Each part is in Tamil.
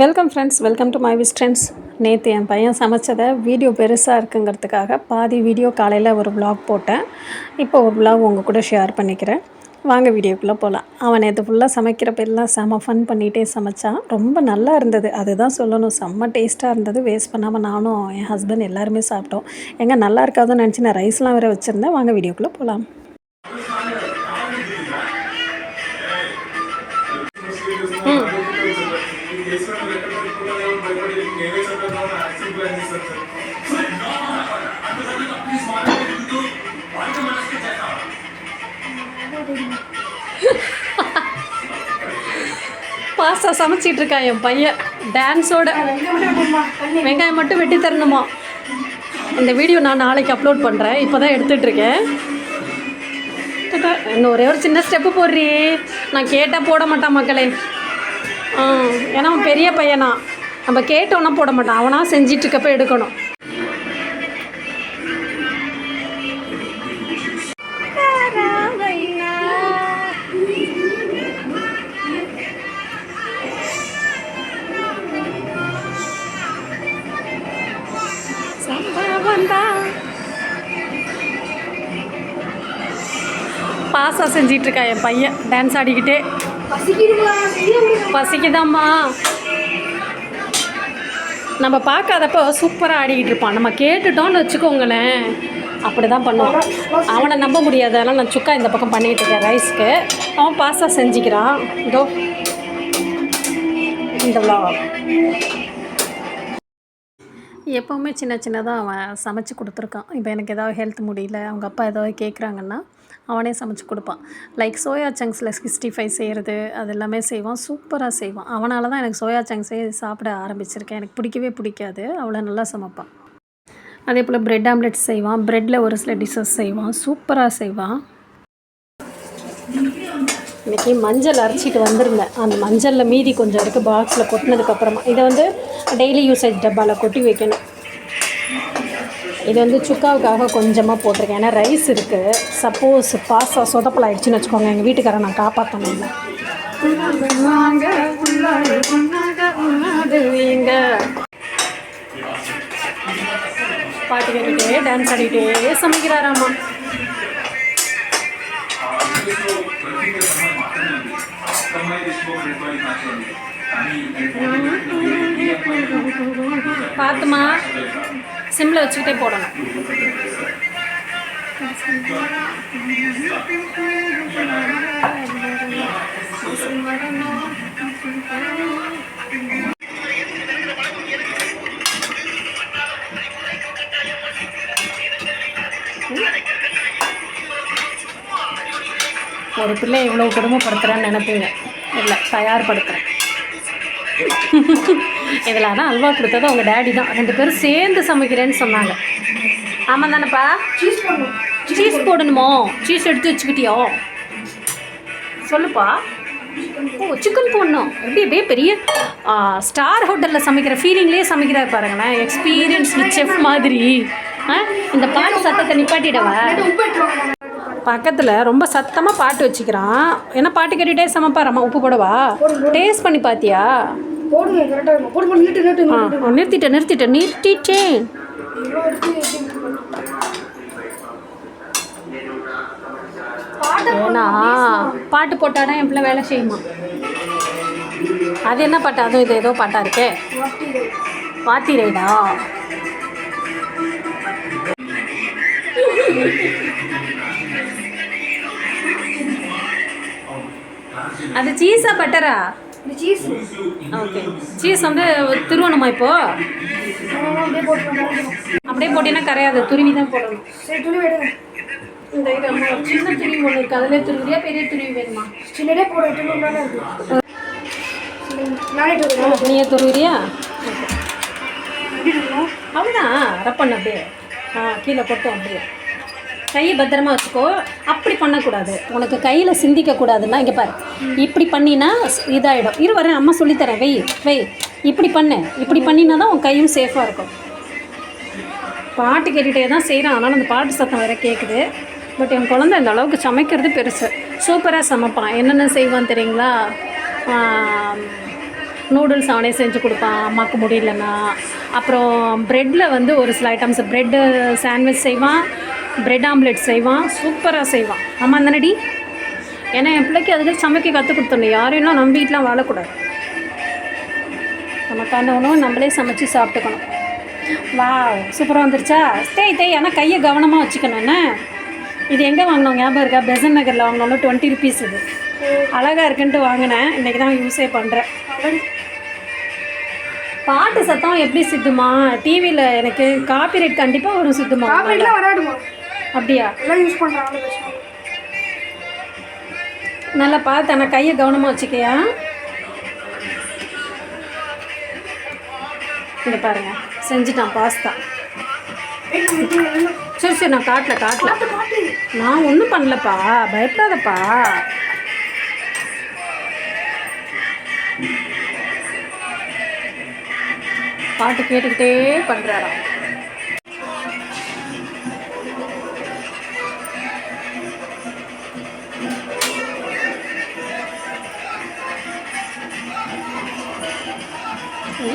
Welcome friends welcome to my wish friends நேற்று என் பையன் சமைச்சதை வீடியோ பெருசாக இருக்குங்கிறதுக்காக பாதி வீடியோ காலையில் ஒரு விலாக் போட்டேன். இப்போ ஒரு விலாக் உங்கள் கூட ஷேர் பண்ணிக்கிறேன். வாங்க வீடியோக்குள்ளே போகலாம் அவன் நேற்று ஃபுல்லாக சமைக்கிறப்ப எல்லாம் செம ஃபன் பண்ணிகிட்டே சமைச்சான். ரொம்ப நல்லா இருந்தது. அதுதான் சொல்லணும். செம்ம டேஸ்ட்டாக இருந்தது. வேஸ்ட் பண்ணாமல் நானும் என் ஹஸ்பண்ட் எல்லாருமே சாப்பிட்டோம். எங்கே நல்லா இருக்காதுன்னு நினச்சி நான் ரைஸ்லாம் வேறு வச்சுருந்தேன். வாங்க வீடியோக்குள்ளே போகலாம் பாஸ்தா சமைச்சிட்டு இருக்கான் என் பையன். டான்ஸோட வெங்காயம் மட்டும் வெட்டி தரணுமா? இந்த வீடியோ நான் நாளைக்கு அப்லோட் பண்ணுறேன் இப்போ தான் எடுத்துட்ருக்கேன் இன்னும் ஒரே ஒரு சின்ன ஸ்டெப்பு போடுறி. நான் கேட்டால் போட மாட்டான் மக்களே. ஏன்னா அவன் பெரிய பையனா. நம்ம கேட்டோன்னா போட மாட்டான். அவனாக செஞ்சிட்டு இருக்கப்ப எடுக்கணும். பாசா செஞ்சிட்டு இருக்கா என் பையன். டான்ஸ் ஆடிக்கிட்டே. பசிக்குதாம்மா. நம்ம பார்க்காதப்போ சூப்பராக ஆடிக்கிட்டு இருப்பான். நம்ம கேட்டுட்டோம்னு வச்சுக்கோங்களேன். அப்படி தான் பண்ணுவான். அவனை நம்ப முடியாது. அதனால் நான் சுக்கா இந்த பக்கம் பண்ணிகிட்டு இருக்கேன் ரைஸ்க்கு. அவன் பாஸ்தா செஞ்சுக்கிறான். இதோ இந்த vlog. எப்போவுமே சின்ன சின்னதாக அவன் சமைச்சு கொடுத்துருக்கான். இப்போ எனக்கு ஏதாவது ஹெல்த் முடியல அவங்க அப்பா ஏதாவது கேட்குறாங்கன்னா அவனே சமைச்சு கொடுப்பான். லைக் சோயா சங்க்ஸில் சிக்ஸ்டி ஃபைவ் செய்கிறது அது எல்லாமே செய்வான் சூப்பராக செய்வான். அவனால தான் எனக்கு சோயா சங்க்ஸே சாப்பிட ஆரம்பிச்சிருக்கேன். எனக்கு பிடிக்கவே பிடிக்காது அவ்வளோ நல்லா சமைப்பான். அதே போல் பிரெட் ஆம்லெட் செய்வான் ப்ரெட்டில் ஒரு சில டிஷ்ஷஸ் செய்வான் சூப்பராக செய்வான். இன்றைக்கி மஞ்சள் அரைச்சிட்டு வந்திருந்தேன். அந்த மஞ்சளில் மீதி கொஞ்சம் இருக்குது பாக்ஸில் கொட்டினதுக்கப்புறமா இதை வந்து டெய்லி யூசேஜ் டப்பாவில் கொட்டி வைக்கணும். இது வந்து சுக்காவுக்காக கொஞ்சமாக போட்டிருக்கேன். ஏன்னா ரைஸ் இருக்குது சப்போஸ் பாஸ்தா சொதப்பல் ஆகிடுச்சின்னு வச்சுக்கோங்க. எங்கள் வீட்டுக்காரன் நான் காப்பாற்றணும் பாட்டு கேட்டுகிட்டே டான்ஸ் ஆடிக்கிட்டே சமைக்கிறாராம்மா பார்த்துமா சிம்மில் வச்சுக்கிட்டே போடணும். ஒரு பிள்ளை இவ்வளோ குடும்பப்படுத்துகிறேன்னு நினைப்பீங்க. இல்லை தயார்படுத்துகிறேன் இதில் தான் அல்வா கொடுத்தது அவங்க டேடி தான். ரெண்டு பேரும் சேர்ந்து சமைக்கிறேன்னு சொன்னாங்க. ஆமாம் தானேப்பா? சீஸ் பண்ணும் சீஸ் போடணுமோ? சீஸ் எடுத்து வச்சுக்கிட்டியோ? சொல்லுப்பா. ஓ சிக்கன் போடணும். எப்படி அப்படியே பெரிய ஸ்டார் ஹோட்டலில் சமைக்கிற ஃபீலிங்லேயே சமைக்கிறார் பாருங்களேன். எக்ஸ்பீரியன்ஸ் செஃப் மாதிரி. இந்த பாட்டு சத்தத்தை நிப்பாட்டிடவா? பக்கத்தில் ரொம்ப சத்தமாக பாட்டு வச்சுக்கிறான். ஏன்னா பாட்டு கேட்டுகிட்டே சமைப்பாரம்மா உப்பு போடவா? டேஸ்ட் பண்ணி பார்த்தியா நிறுத்திட்டேன் நிறுத்திட்டேன் நிறுத்திட்டேன். ஏன்னா பாட்டு போட்டாதான் என் பிள்ளை வேலை செய்யுமா? அது என்ன பாட்டு? அதுவும் இது ஏதோ பாட்டா இருக்கே? பாத்தி ரைடா அது சீஸா பட்டரா? சீஸ். ஓகே. சீஸ் வந்து திருவணுமா இப்போ? அப்படியே போட்டீங்கன்னா கரையாது. துருவி தான் போடணும். சரி துணி எடுங்க. இந்த சின்ன துருவி ஒன்று இருக்குது அதிலே துருவியா பெரிய துருவி வேணுமா? சின்னதே போட நீயே துருவியா அவ்வளோதான் ரப் பண்ண அப்படியே. ஆ கீழே போட்டோம் அப்படியே. கையை பத்திரமா வச்சுக்கோ. அப்படி பண்ணக்கூடாது. உனக்கு கையில் சிந்திக்கக்கூடாதுன்னா இங்கே பாரு. இப்படி பண்ணினா இதாகிடும் இரு வரேன். அம்மா சொல்லித்தரேன் வெய் வெய். இப்படி பண்ணு. இப்படி பண்ணினா தான் உன் கையும் சேஃபாக இருக்கும். பாட்டு கேட்டுகிட்டே தான் செய்கிறான் ஆனால் அந்த பாட்டு சத்தம் வேறு கேட்குது பட் என் குழந்தை இந்த அளவுக்கு சமைக்கிறது பெருசு. சூப்பராக சமைப்பான். என்னென்ன செய்வான் தெரியுங்களா? நூடுல்ஸ் அவனே செஞ்சு கொடுப்பான். அம்மாவுக்கு முடியலன்னா. அப்புறம் ப்ரெட்டில் வந்து ஒரு சில ஐட்டம்ஸ் ப்ரெட்டு சாண்ட்விச் செய்வான். ப்ரெட் ஆம்லெட் செய்வான். சூப்பராக செய்வான். ஆமாம் தானடி ஏன்னா என் பிள்ளைக்கு அதுக்கு சமைக்க கற்றுக் கொடுத்துடணும். யாரையும் நம்ம வீட்டிலாம் வாழக்கூடாது. நமக்கான உணவு நம்மளே சமைச்சு சாப்பிட்டுக்கணும். வா சூப்பராக வந்துருச்சா? தேய் தேய் ஆனால் கையை கவனமாக வச்சுக்கணும். என்ன? இது எங்கே வாங்கினோம்? ஞாபகம் இருக்கா? பெசன் நகரில் வாங்கினோம்ல டுவெண்ட்டி ருபீஸ் இது. அழகாக இருக்குன்ட்டு வாங்கினேன். இன்றைக்கி தான் யூஸே பண்ணுறேன் பாட்டு சத்தம் எப்படி சித்துமா? டிவியில் எனக்கு காப்பிரைட் கண்டிப்பாக வரும் சித்துமா? வராதுமா? அப்படியா? எல்லாம் யூஸ் பண்ணுறாங்க. நல்லா பார்த்து ஆனால் கையை கவனமாக வச்சுக்கையா? இங்கே பாருங்க. செஞ்சுட்டான் பாஸ்தா. சரி சரி நான் காட்டல காட்டல நான் ஒன்றும் பண்ணலப்பா. பயப்படாதப்பா. பாட்டு கேட்டுக்கிட்டே பண்ணுறாராம்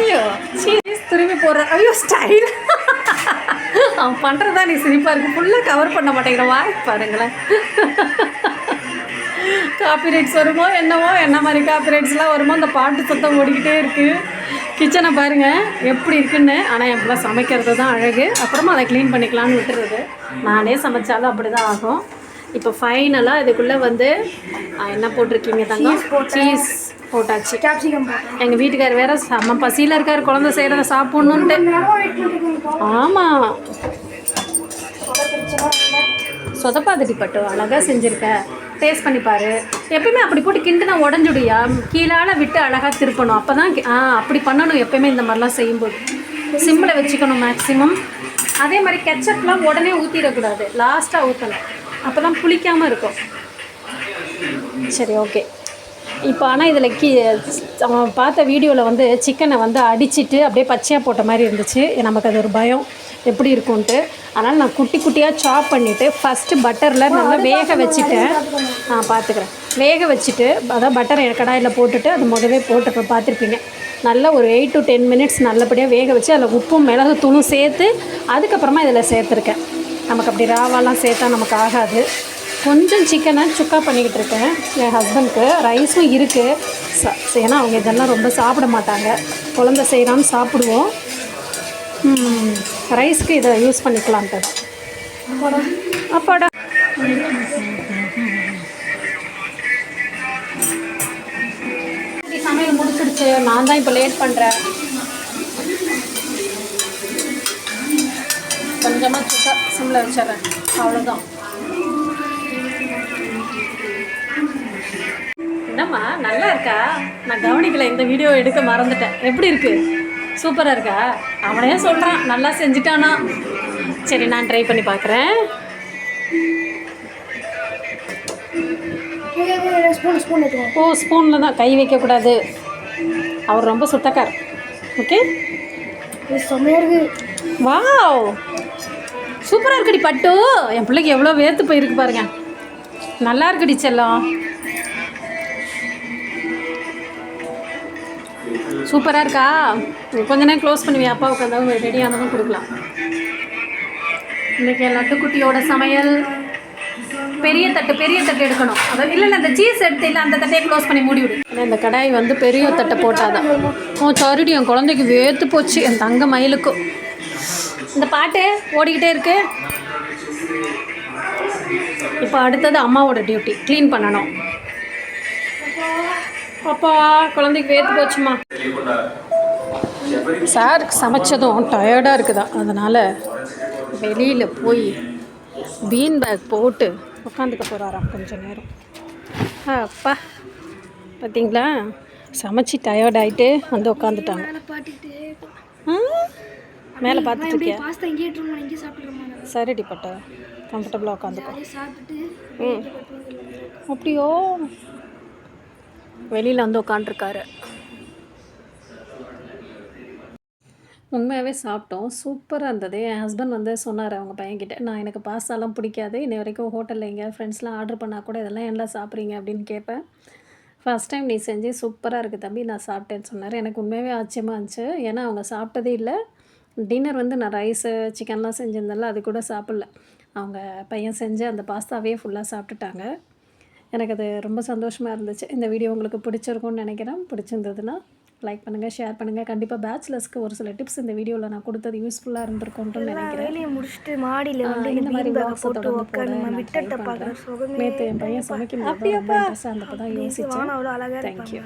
ஐயோ சீஸ் திரும்பி போடுற ஐயோ ஸ்டைல் அவன் பண்ணுறதா நீ சிரிப்பாக இருக்கு. ஃபுல்லாக கவர் பண்ண மாட்டேங்கிற வாய் பாருங்களேன். காப்பிரைட்ஸ் வருமோ என்னவோ என்ன மாதிரி காப்பிரைட்ஸ்லாம் வருமோ அந்த பாட்டு சுத்தம் ஓடிக்கிட்டே இருக்குது கிச்சனை பாருங்கள் எப்படி இருக்குன்னு. ஆனால் என் பிள்ளை சமைக்கிறது தான் அழகு. அப்புறமா அதை க்ளீன் பண்ணிக்கலாம்னு விட்டுறது. நானே சமைச்சாலும் அப்படி தான் ஆகும். இப்போ ஃபைனலாக இதுக்குள்ளே வந்து என்ன போட்டிருக்கீங்க தங்கம்? சீஸ் போட்டாச்சு. கேப்சிகம் எங்கள் வீட்டுக்கார் வேற செம்ம பசியில் இருக்கார் குழந்தை செய்கிறத சாப்பிட்ணுன்ட்டு. ஆமாம் சொதப்பாதடி பட்டு அழகாக செஞ்சுருக்க. டேஸ்ட் பண்ணி பாரு. எப்பயுமே அப்படி போட்டு கிண்டுனா உடஞ்சுடியா? கீழால விட்டு அழகாக திருப்பணும். அப்போ தான் ஆ அப்படி பண்ணணும் எப்பயுமே இந்த மாதிரிலாம் செய்யும்போது. சிம்மில் வச்சுக்கணும் மேக்ஸிமம் அதே மாதிரி கெச்சப்லாம் உடனே ஊற்றிடக்கூடாது லாஸ்ட்டாக ஊற்றணும் அப்போ தான் புளிக்காமல் இருக்கும். சரி ஓகே இப்போ ஆனால் இதில் கீ அவன் பார்த்த வீடியோவில் வந்து சிக்கனை வந்து அடிச்சிட்டு அப்படியே பச்சையாக போட்ட மாதிரி இருந்துச்சு. நமக்கு அது ஒரு பயம். எப்படி இருக்கும்ன்ட்டு. அதனால் நான் குட்டி குட்டியாக சாப் பண்ணிவிட்டு ஃபஸ்ட்டு பட்டரில் நல்லா வேக வச்சுட்டேன். நான் பார்த்துக்கிறேன். வேக வச்சுட்டு அதான் பட்டரை கடாயில் போட்டுட்டு அது முதவே போட்டு பார்த்துருப்பீங்க. நல்லா ஒரு எயிட் டு டென் மினிட்ஸ் நல்லபடியாக வேக வச்சு அதில் உப்பும் மிளகு தூளும் சேர்த்து அதுக்கப்புறமா இதில் சேர்த்துருக்கேன். நமக்கு அப்படி ராவாலாம் சேர்த்தா நமக்கு ஆகாது. கொஞ்சம் சிக்கனை சுக்கா பண்ணிக்கிட்டு இருக்கேன். என் ஹஸ்பண்ட்க்கு ரைஸும் இருக்குது ச ஏன்னா அவங்க இதெல்லாம் ரொம்ப சாப்பிட மாட்டாங்க. குழந்த செய்கிறான்னு சாப்பிடுவோம். ரைஸ்க்கு இதை யூஸ் பண்ணிக்கலான்ட்டு அப்பாடா சமையல் முடிச்சிடுச்சு. நான் தான் இப்போ லேட் பண்ணுறேன் கொஞ்சமாக சுக்கா சிம்மில் வச்சிடுறேன். அவ்வளோதான் என்னம்மா நல்லா இருக்கா? நான் கவனிக்கல இந்த வீடியோ எடுக்க மறந்துட்டேன். எப்படி இருக்கு? சூப்பராக இருக்கா? அவனே சொல்கிறான் நல்லா செஞ்சுட்டானா. சரி நான் ட்ரை பண்ணி பார்க்குறேன் ஓ ஸ்பூனில் தான். கை வைக்கக்கூடாது அவர் ரொம்ப சுத்தக்கார். ஓகே? இது செம்மையாக இருக்கு. வாவ்! சூப்பராக இருக்குடி பட்டு. என் பிள்ளைக்கு எவ்வளோ வேர்த்து போயிருக்கு பாருங்க. நல்லா இருக்குடி செல்லம். சூப்பராக இருக்கா? கொஞ்ச நேரம் க்ளோஸ் பண்ணுவேன் அப்பாவுக்கு அந்த ரெடி ஆனதும் கொடுக்கலாம். இன்றைக்கி லட்டுக்குட்டியோட சமையல். பெரிய தட்டு பெரிய தட்டு எடுக்கணும். அதாவது இல்லை இல்லை அந்த சீஸ் எடுத்து இல்லை அந்த தட்டையை க்ளோஸ் பண்ணி மூடி விடு. இந்த கடாய் வந்து பெரிய தட்டை போட்டாதான். ஓ சாரிடி என் குழந்தைக்கு வேர்த்து போச்சு. என் தங்க மயிலுக்கும். இந்த பாட்டு ஓடிக்கிட்டே இருக்கு. இப்போ அடுத்தது அம்மாவோட டியூட்டி க்ளீன் பண்ணணும். அப்பா குழந்தைக்கு வேர்த்து போச்சுமா? சார் சமைச்சதும் டயர்டாக இருக்குதா? அதனால் வெளியில் போய் பீன் பேக் போட்டு உட்காந்துக்க போகிறாராம் கொஞ்சம் நேரம். அப்பா பார்த்தீங்களா சமைச்சு டயர்டாயிட்டு வந்து உட்காந்துட்டாங்க மேலே பார்த்துட்டு இருக்கியா பாஸ்தா இங்கே இருக்கணும் இங்கே சாப்பிட்றோமா சரிடி பட்டா. கம்ஃபர்டபுளாக உட்காந்துக்கோ. சாப்பிட்டுட்டு ம். அப்படியோ. வெளியில் வந்து உட்காண்ட்ருக்காரு உண்மையாகவே சாப்பிட்டோம். சூப்பராக இருந்தது. என் ஹஸ்பண்ட் வந்து சொன்னார் அவங்க பையன்கிட்ட நான் எனக்கு பாஸ்தாலாம் பிடிக்காது. இன்னை வரைக்கும் ஹோட்டலில் எங்கேயாவது ஃப்ரெண்ட்ஸ்லாம் ஆர்டர் பண்ணால் கூட இதெல்லாம் என்ன சாப்பிட்றீங்க? அப்படின்னு கேட்பேன். ஃபஸ்ட் டைம் நீ செஞ்சு சூப்பராக இருக்குது தம்பி. நான் சாப்பிட்டேன்னு சொன்னார். எனக்கு உண்மையாகவே ஆச்சரியமாக இருந்துச்சு. ஏன்னா அவங்க சாப்பிட்டதே இல்லை. டின்னர் வந்து நான் ரைஸு சிக்கன்லாம் செஞ்சிருந்தேன்ல அது கூட சாப்பிடல. அவங்க பையன் செஞ்சு அந்த பாஸ்தாவே ஃபுல்லாக சாப்பிட்டுட்டாங்க. எனக்கு அது ரொம்ப சந்தோஷமாக இருந்துச்சு. இந்த வீடியோ உங்களுக்கு பிடிச்சிருக்கும்னு நினைக்கிறேன். பிடிச்சிருந்ததுன்னா லைக் பண்ணுங்கள் ஷேர் பண்ணுங்கள் கண்டிப்பாக பேச்சுலர்ஸ்க்கு ஒரு சில டிப்ஸ் இந்த வீடியோவில் நான் கொடுத்தது யூஸ்ஃபுல்லாக இருந்திருக்கும்னு நினைக்கிறேன். வேலையை முடிச்சுட்டு மாடியில் வந்து இந்த மாதிரி தொடர்ந்து. சுகமே நேற்று என் பையன் சமைக்கும் போது இருந்தப்போ தான் அழகாக தேங்க்யூ